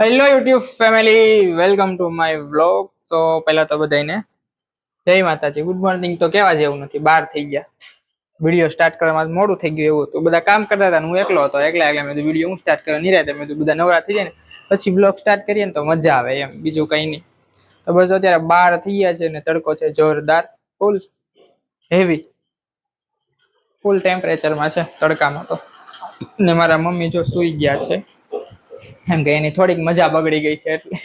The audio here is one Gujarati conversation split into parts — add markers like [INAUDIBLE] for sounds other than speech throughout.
Hello YouTube family welcome to my vlog તો પહેલા તો બધાને જય માતાજી. ગુડ મોર્નિંગ તો કેવા જેવું નથી? બાર થઈ ગયા. વીડિયો સ્ટાર્ટ કરવામાં મોડું થઈ ગયું એવું તો બધા કામ કરતા હતા હું એકલો હતો. એકલા એકલા મેં વીડિયો હું સ્ટાર્ટ કરવા નિરાતે મેં બધા નવરા થઈ જાય ને, પછી બ્લોગ સ્ટાર્ટ કરીએ ને તો મજા આવે એમ. બીજું કંઈ નહીં. તો બસ અત્યારે બાર થઈ ગયા છે ને તડકો છે જોરદાર. ફૂલ હેવી ફૂલ ટેમ્પરેચરમાં છે તડકામાં તો. ને મારા મમ્મી જો સુઈ ગયા છે. એમ કે એની થોડીક મજા બગડી ગઈ છે એટલે.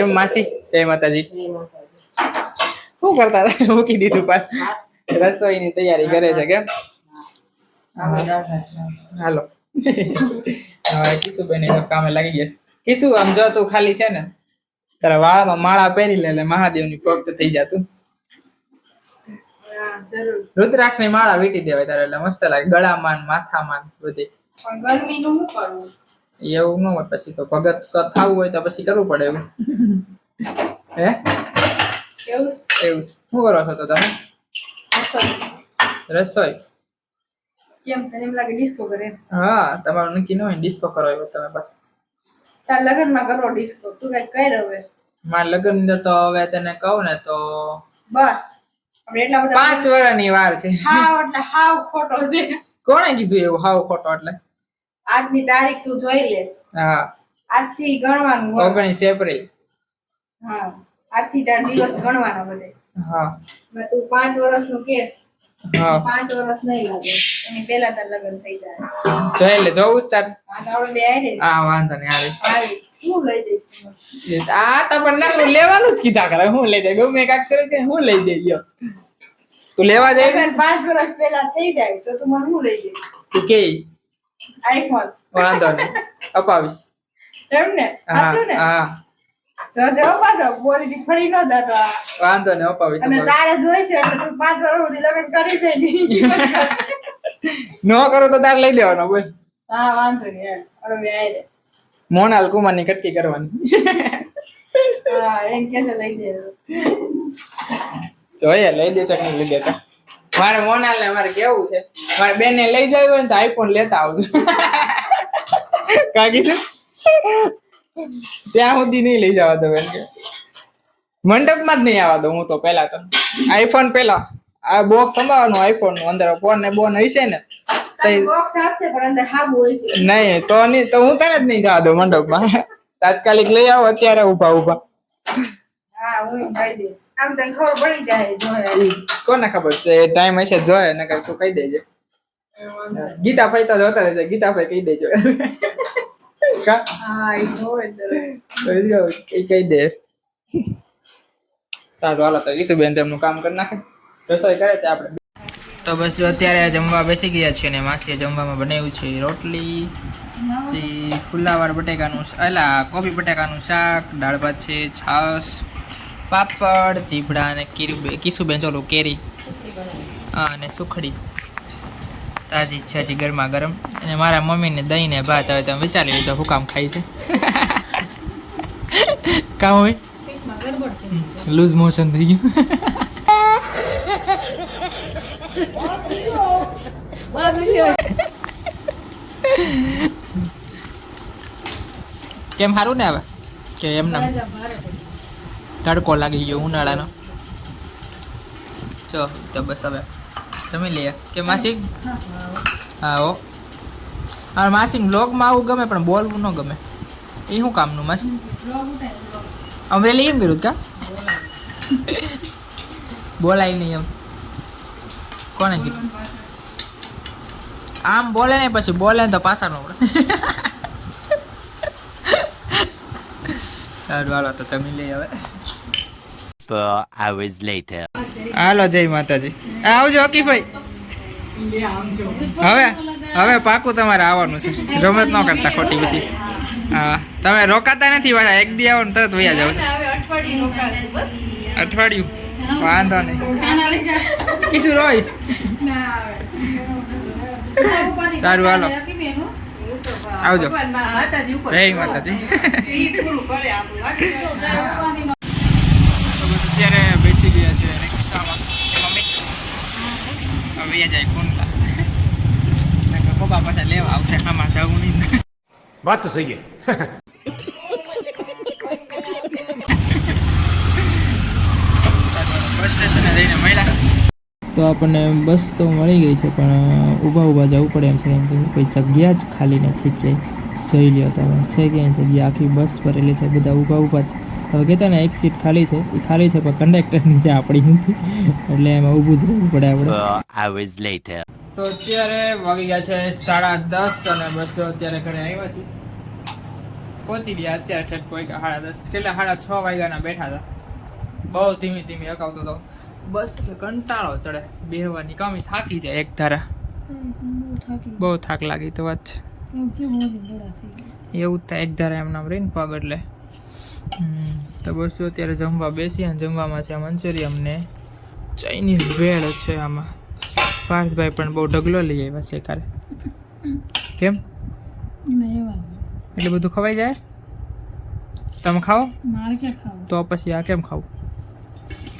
એમ માસી? જય માતાજી. શું કરતા મૂકી દીધું પાસ રસોઈની તૈયારી કરે છે કેમ હાલો. હવે કામે લાગી ગયા કિશુ આમ જો તું ખાલી છે ને તારા વાળામાં માળા પહેરી લે એટલે મહાદેવની ભક્ત થઈ જાતું. રુદ્રાક્ષની માળા વીટી દેવાય તારે એટલે મસ્ત લાગે. ગળામાં માથામાં ને બધી. ગરમીનું શું કરવું? એવું ન હોય પછી તો ભગત થવું હોય તો પછી કરવું પડે એવું [LAUGHS] હે? એવું એવું શું કરો છો તો તમે? રસોઈ. કેમ? તને એમ લાગે ડિસ્કો કરે? હા તમારું નક્કી ન હોય ડિસ્કો કરો એવો તમે પાછા તાર લગનમાં કરો ડિસ્કો. તું કઈ કર હવે. મારા લગ્ન તો હવે તને કહું ને તો બસ. આપણે એટલા બધા પાંચ વર્ષની વાર છે. હાવ એટલે હાવ ખોટો છે. કોણે કીધું એવું હાવ ખોટો એટલે? આજની તારીખ તું જોઈ લે. હા. આજથી ગણવાનું. ઓગણીસ એપ્રિલ. હા. આજથી તાર દિવસ ગણવાના બધે. હા. તું પાંચ વર્ષનું કેસ. હા. પાંચ વર્ષ નહીં લાગે. એની પહેલા તાર લગ્ન થઈ જાય. જોઈ લે જોવું જ તાર. આપણે બે આવી હા વાંધો નહીં આવે આવી શું લઈ દઈશ આ તમને લેવાનું જ કીધા કરે. હું લઈ દે ગમે કાક કરે કે હું લઈ દે તું લેવા જાય પાંચ વર્ષ પહેલા થઈ જાય તો તું મને શું લઈ જાય તું કે આઈફોન વાંધો નહીં. અપાવીશ. એમ ને હા સાચું ને? હા. જો જો પાછો. બોલીથી ફરી ન આ. વાંધો નહીં અપાવીશ અને. તારે જોઈશે એટલે તું પાંચ વર્ષ સુધી લગ્ન કરી છે નહીં. [LAUGHS] ન કરો તો તાર લઈ દેવાનો બોલ. હા વાંધો નહીં અરે મેં આઈ રે. મોનાલ કુમારની કટકી કરવાની. હા એમ કે લઈ દે જોઈએ લઈ દેશો કે લઈ દેતા મારે મોનાલ ને મારે કેવું છે? મારે બેન ને લઈ જાય ને તો આઈફોન લેતા આવજો. કાકી છે ત્યાં સુધી નહીં લઈ જવા દો બેન કે. મંડપમાં જ નહીં આવવા દો હું તો પેલા તો. આઈફોન પેલા આ બોક્સ સંભાળવાનું આઈફોનનું અંદર ફોન ને બોન હશે ને નહીં તો નહીં તો હું તને જ નહીં જવા દઉં મંડપમાં. તાત્કાલિક લઈ આવો અત્યારે ઊભા ઊભા હા હું કહી દઈશ. આમ તને ખબર પડી જાય જો કોને ખબર? છે ટાઈમ હશે જોયે નકર તું કહી દેજે. ગીતા ભાઈ તો જોતા રહેશે. ગીતા ભાઈ કહી દેજો. હા કહી દે. સારું હાલો તો ઈસુબેન તેમનું કામ કરી નાખે. રસોઈ કરે તે આપણે. તો બસ જો અત્યારે જમવા બેસી ગયા છીએ ને માસીએ જમવામાં બનાવ્યું છે રોટલી પછી ફુલાવાર બટેકાનું એલા કોફી બટેકાનું શાક દાળ ભાત છે છાશ પાપડ, ચીભડા અને કીસુબેન ચોલું, કેરી અને સુખડી. તાજી છે હજી ગરમા ગરમ. અને મારા મમ્મીને દહીં ને ભાત હવે તમે વિચારી લીધો હું કામ ખાય છે. [LAUGHS] કામ હોય? લૂઝ મોશન થઈ ગયું. કેમ સારું ને હવે? કે એમને તડકો લાગી ગયો ઉનાળાનો. ચો તો બસ હવે જમી લઈએ. કે માસી? હા ઓ હા માસી બ્લોગમાં આવું ગમે, પણ બોલવું ન ગમે. એ શું કામનું, માસી? અમરેલી એમ કર્યું કા? બોલાય નહીં એમ. કોને કીધું? આમ બોલે ને પછી બોલે તો પાછા નો પડે સારું, હાલો, તો જમી લઈએ હવે. Four hours later. હાલો જય માતાજી. આવજો હકીભાઈ હવે હવે પાકું તમારે આવવાનું છે. રમત ન કરતા ખોટી પછી. હા તમે રોકાતા નથી વાળા. એક દી આવો ને તરત વૈયા જાવ અઠવાડિયું. વાંધો નહીં. કીશું રોય. સારું હાલો. આવજો. જય માતાજી. [LAUGHS] [LAUGHS] વાત તો સહી તો આપણને બસ તો મળી ગઈ છે પણ ઊભા ઊભા જવું પડે એમ છે એમ કોઈ જગ્યા જ ખાલી નથી કે જોઈ લ્યો તમે. છે ક્યાંય જગ્યા આખી બસ ભરેલી છે બધા ઊભા ઊભા જ. હવે કહેતા ને એક સીટ ખાલી છે. એ ખાલી છે પણ કંડક્ટરની છે આપણી નથી એટલે એમાં ઊભું જ રહેવું પડે આપણે. તો અત્યારે વાગી ગયા છે સાડા દસ અને બસ અત્યારે ઘરે આવ્યા છીએ. પહોંચી ગયા અત્યારે ઠેઠ કોઈ સાડા દસ. કેટલા? સાડા છ વાગ્યાના બેઠા હતા. બહુ ધીમી ધીમી અકાવતો હતો. બસ કંટાળો ચડે. બેહવાની કમી થાકી જાય એક ધારા. બહુ થાક લાગી તો વાત છે. એવું તો થાય. એક ધારા એમ નામ રહીને પગ એટલે. તો બસ અત્યારે જમવા બેસી અને જમવામાં છે મંચુરિયમ ને ચાઇનીઝ ભેળ છે આમાં. પાર્થભાઈ પણ બહુ ઢગલો લઈ આવ્યા છે કાલે. કેમ? એટલે બધું ખવાઈ જાય? તમે ખાઓ? તો પછી આ કેમ ખાવું?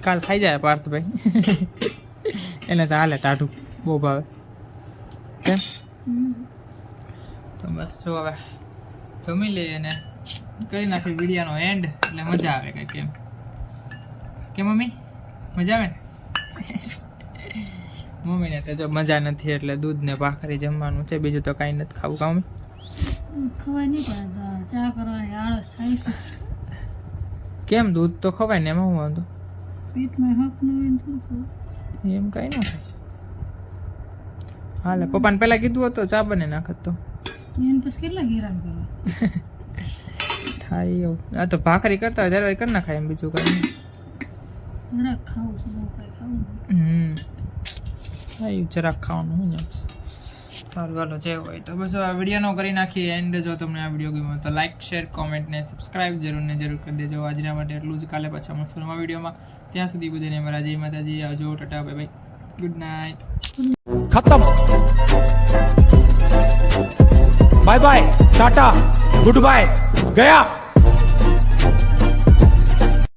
કાલ ખાઈ જાય પાર્થભાઈ. એને તો હાલે ટાઢું બહુ ભાવે. કેમ? તો બસ જો હવે જમી લઈએ ને. કરી નાખી વિડીયાનો એન્ડ એટલે મજા આવે કંઈક કેમ કે મમ્મી? મજા આવે ને? [LAUGHS] મમ્મીને તો જો મજા નથી એટલે દૂધ ને ભાખરી જમવાનું છે બીજું તો કાંઈ નથી ખાવું. કામ પણ ચા કરવાની આળસ થાય છે. કેમ દૂધ તો ખવાય ને એમાં હું વાંધો? પેટમાં હક ન એમ કઈ ના થાય. હાલે પપ્પાને પહેલાં કીધું હતું ચા બને નાખત તો. એને પછી કેટલા હેરાન કરવા? [LAUGHS] થાય એવું. આ તો ભાખરી કરતા હોય ત્યારે કરી નાખાય એમ બીજું કઈ. જરાક ખાવું હમ. જરાક ખાવાનું હું સારું ચાલો જે હોય તો બસ આ વીડિયો વિડીયોનો કરી નાખીએ. એન્ડ જો તમને આ વીડિયો ગમ્યો તો લાઇક શેર કોમેન્ટ ને સબસ્ક્રાઇબ જરૂર ને જરૂર કરી દેજો. આજના માટે એટલું જ. કાલે પાછા મળશું નવા વિડીયોમાં ત્યાં સુધી બધાને મારા જય માતાજી. આવજો tata bye bye good night ખતમ. Bye bye tata. Good bye ગયા.